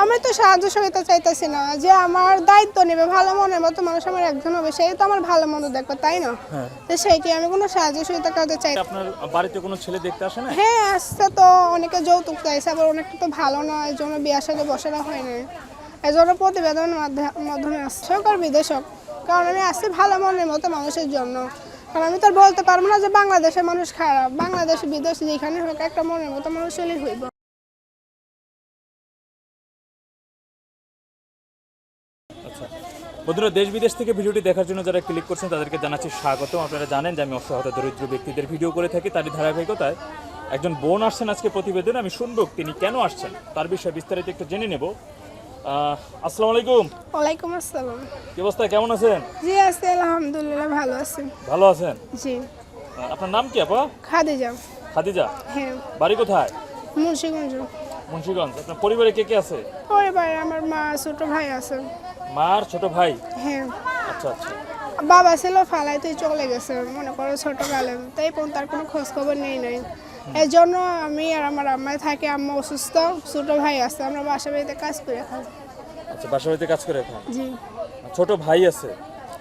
আমি তো সাহায্য সহায়তা চাইতেছি না যে আমার দায়িত্ব নেবে ভালো মনের মতো মানুষ আমার একজন হবে সেই তো আমার ভালো মন্দ দেখবে তাই না? হ্যাঁ। তো সেইটি আমি কোনো সাহায্য সহায়তা কাউকে চাই আপনার বাড়িতে কোনো ছেলে দেখতে আসে না? হ্যাঁ আসছে তো অনেকে যৌতুক চাইছে আবার অনেকটা তো ভালো না এই জন্য বিয়ার সাথে বসানো হয় না এই জন্য প্রতিবেদনের মাধ্যে- মাধ্যমে আসছে হোক আর বিদেশ হোক কারণ আমি আসছি ভালো মনের মতো মানুষের জন্য। কারণ আমি তো আর বলতে পারব না যে বাংলাদেশের মানুষ খারাপ বাংলাদেশ বিদেশ যেখানে হোক একটা মনের মতো মানুষ হলেই হইব। বন্ধুরা দেশ বিদেশ থেকে ভিডিওটি দেখার জন্য যারা ক্লিক করছেন তাদেরকে জানাচ্ছি স্বাগত আপনারা জানেন যে আমি অসহায়তা দরিদ্র ব্যক্তিদের ভিডিও করে থাকি। তারই ধারাবাহিকতায় একজন বোন আসছেন আজকে প্রতিবেদনে। আমি শুনব তিনি কেন আসছেন তার বিষয়ে বিস্তারিত একটু জেনে নেব। আসসালামু আলাইকুম। ওয়ালাইকুম আসসালাম। কি অবস্থা কেমন আছেন? জি আছি আলহামদুলিল্লাহ ভালো আছি। ভালো আছেন? জি। আপনার নাম কি আপা? খাদে যাও খাদিজা? হ্যাঁ। বাড়ি কোথায়? মুন্সিগঞ্জ। মুন্সিগঞ্জ। আপনার পরিবারে কে কে আছে? পরিবারে আমার মা ছোট ভাই আছে। মার ছোট ভাই? হ্যাঁ। আচ্ছা আচ্ছা। বাবা ছিল ফালাই তুই চলে গেছে মনে করো ছোটবেলায়। তাই কোন তার কোনো খোঁজ খবর নেই নাই। এই জন্য আমি আর আমার আম্মায় থাকি আম্মা অসুস্থ ছোট ভাই আছে আমরা বাসা বাড়িতে কাজ করে খাই। আচ্ছা বাসা বাড়িতে কাজ করে এখন জি। ছোট ভাই আছে?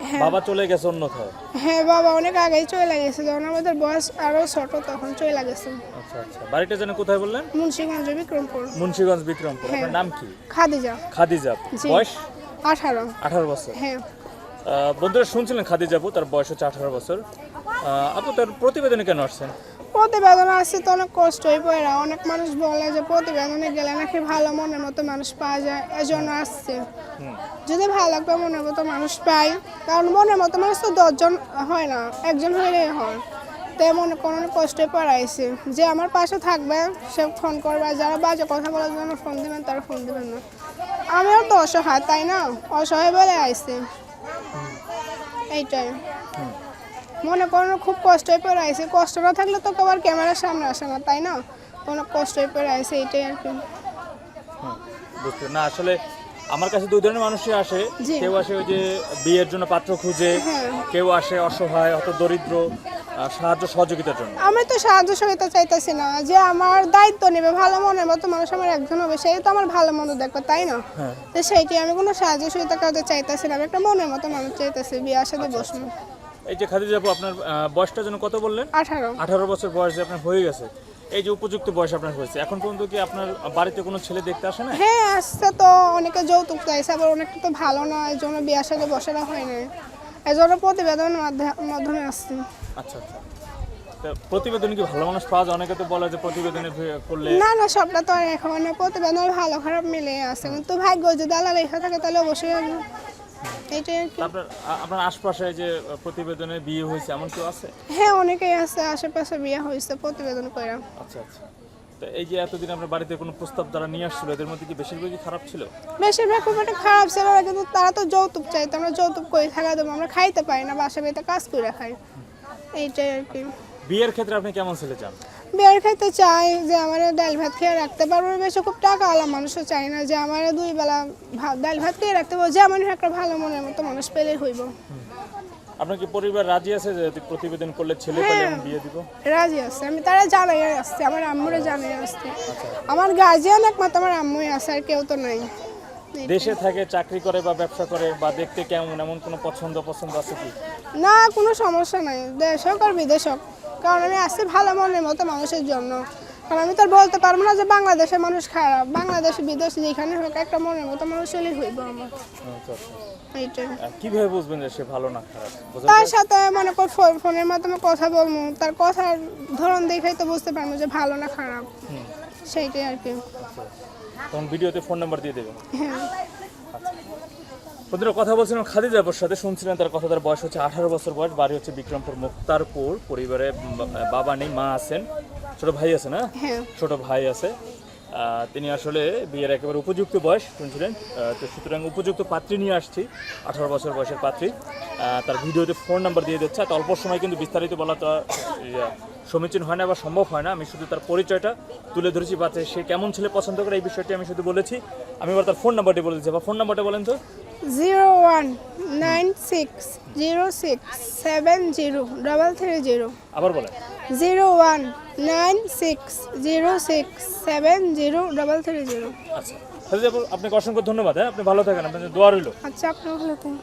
হ্যাঁ। বাবা চলে গেছে অন্যথায় হ্যাঁ বাবা অনেক আগেই চলে গেছে যখন আমাদের বয়স আরও ছোট তখন চলে গেছে। আচ্ছা আচ্ছা। বাড়িটা যেন কোথায় বললেন? মুন্সিগঞ্জ বিক্রমপুর। মুন্সিগঞ্জ বিক্রমপুর। হ্যাঁ। আপনার নাম কি? খাদিজা। খাদিজা। বয়স? আঠারো। আঠারো বছর। হ্যাঁ। বন্ধুরা শুনছিলেন খাদিজা আপু তার বয়স হচ্ছে আঠারো বছর। আপু তার প্রতিবেদনে কেন আসছেন? প্রতিবেদন আসছে তো অনেক কষ্ট হয়ে পড়ে অনেক মানুষ বলে যে প্রতিবেদনে গেলে নাকি ভালো মনের মতো মানুষ পাওয়া যায় এজন্য আসছে। যদি ভালো লাগবে মনের মতো মানুষ পাই কারণ মনের মতো মানুষ তো দশজন হয় না একজন হলেই হয়। তাই মনে কোনো কষ্টে পড়াইছে। যে আমার পাশে থাকবে সে ফোন করবে যারা বাজে কথা বলার জন্য ফোন দিবেন তারা ফোন দিবেন না। আমিও তো অসহায় তাই না? অসহায় বলে আইছে। এইটাই। মনে করো খুব কষ্ট হয়ে পড়ে আইছে। কষ্ট না থাকলে তো আবার ক্যামেরার সামনে আসে না তাই না? অনেক কষ্ট হয়ে পড়ে আইছে এইটাই আর কি। বুঝতে না আসলে আমার কাছে দুই ধরনের মানুষই আসে। কেউ আসে ওই যে বিয়ের জন্য পাত্র খুঁজে হ্যাঁ। কেউ আসে অসহায় অত দরিদ্র। সাহায্য সহযোগিতার জন্য? আমি তো সাহায্য সহায়তা চাইতেছি না। যে আমার দায়িত্ব নেবে ভালো মনের মতো মানুষ আমার একজন হবে সেই তো আমার ভালো মন্দ দেখবে তাই না? হ্যাঁ। তো সেইটি আমি কোনো সাহায্য সহায়তা কাউকে চাইতেছি না আমি একটা মনের মতো মানুষ চাইতেছি বিয়ার সাথে বসবো। এই যে খাদিজা আপু আপনার বয়সটা যেন কত বললেন? আঠারো। আঠারো বছর বয়সে আপনার হয়ে গেছে। এই যে উপযুক্ত বয়স আপনার হয়েছে এখন পর্যন্ত কি আপনার বাড়িতে কোনো ছেলে দেখতে আসে না হ্যাঁ আসছে তো অনেকে যৌতুক চাইছে আবার অনেকটা তো ভালো না এই জন্য বিয়ার সাথে বসানো হয় না এই জন্য প্রতিবেদনের মাধ্যে- মাধ্যমে আসছে। আচ্ছা আচ্ছা। প্রতিবেদনে কি ভালো মানুষ পাওয়া যায়? অনেকে তো বলে যে প্রতিবেদনে করলে না না সবটা তো এখন না প্রতিবেদন ভালো খারাপ মিলে আছে। কিন্তু ভাগ্য যদি আল্লাহ লেখা থাকে তাহলে অবশ্যই আপনার আপনার আশপাশে যে প্রতিবেদনে বিয়ে হয়েছে এমন কেউ আছে? হ্যাঁ অনেকেই আছে। আশেপাশে বিয়ে হয়েছে প্রতিবেদন করে আচ্ছা আচ্ছা। তো এই যে এতদিন আপনার বাড়িতে কোনো প্রস্তাব যারা নিয়ে আসছিল এদের মধ্যে কি বেশিরভাগই খারাপ ছিল? বেশিরভাগ খুব একটা খারাপ ছিল না কিন্তু তারা তো যৌতুক চাইতো আমরা যৌতুক করে থাকা দেবো আমরা খাইতে পারি না বাসা বাড়িতে কাজ করে খাই। এইটাই আর কি। বিয়ের ক্ষেত্রে আপনি কেমন ছেলে চান? বিয়ের খেতে চাই যে আমার ডাল ভাত খেয়ে রাখতে পারব বেশি খুব টাকাওয়ালা মানুষও চাই না যে আমার দুই বেলা ডাল ভাত খেয়ে রাখতে পারব যেমন একটা ভালো মনের মতো মানুষ পেলে হইব। আপনার কি পরিবার রাজি আছে যে প্রতিবেদন করলে ছেলে পেলে আমি বিয়ে দিব? রাজি আছে আমি তারা জানাই আসছে আমার আম্মুরে জানাই আসছে। আমার গার্জিয়ান একমাত্র আমার আম্মুই আছে আর কেউ তো নাই। দেশে থাকে চাকরি করে বা ব্যবসা করে বা দেখতে কেমন এমন কোনো পছন্দ পছন্দ আছে কি? না কোনো সমস্যা নাই দেশ হোক আর বিদেশ হোক কারণ আমি আসছি ভালো মনের মতো মানুষের জন্য। কারণ আমি তো বলতে পারব না যে বাংলাদেশের মানুষ খারাপ। বাংলাদেশ বিদেশ যেখানে হোক একটা মনের মতো মানুষ হলেই হইব আমার। আচ্ছা, আচ্ছা। এইটাই। কীভাবে বুঝবেন যে সে ভালো না খারাপ? তার সাথে মনে ফোনের মাধ্যমে কথা বলব। তার কথার ধরন দেখেই তো বুঝতে পারব যে ভালো না খারাপ। সেইটাই আর কি। আচ্ছা। তখন ভিডিওতে ফোন নাম্বার দিয়ে দেবেন। হ্যাঁ। বন্ধুরা কথা বলছিলাম খাদিজা আপুর সাথে। শুনছিলেন তার কথা। তার বয়স হচ্ছে আঠারো বছর বয়স। বাড়ি হচ্ছে বিক্রমপুর মুক্তারপুর। পরিবারে বাবা নেই মা আছেন। ছোট ভাই আছে না? হ্যাঁ। ছোট ভাই আছে। তিনি আসলে বিয়ের একেবারে উপযুক্ত বয়স শুনছিলেন। তো সুতরাং উপযুক্ত পাত্রী নিয়ে আসছি। আঠারো বছর বয়সের পাত্রী। তার ভিডিওতে ফোন নাম্বার দিয়ে দিচ্ছে। তো অল্প সময় কিন্তু বিস্তারিত বলা তো সমীচীন হয় না বা সম্ভব হয় না। আমি শুধু তার পরিচয়টা তুলে ধরেছি বা সে কেমন ছেলে পছন্দ করে এই বিষয়টি আমি শুধু বলেছি। আমি এবার তার ফোন নাম্বারটি বলে দিচ্ছি। বা ফোন নাম্বারটা বলেন তো। Zero one nine six zero six seven zero double three zero. আবার বলেন। Zero one nine six zero six seven zero double three zero. আচ্ছা। আপনাকে অসংখ্য ধন্যবাদ হ্যাঁ? আপনি ভালো থাকেন আপনার দোয়া রইল। আচ্ছা আপনি ভালো থাকেন।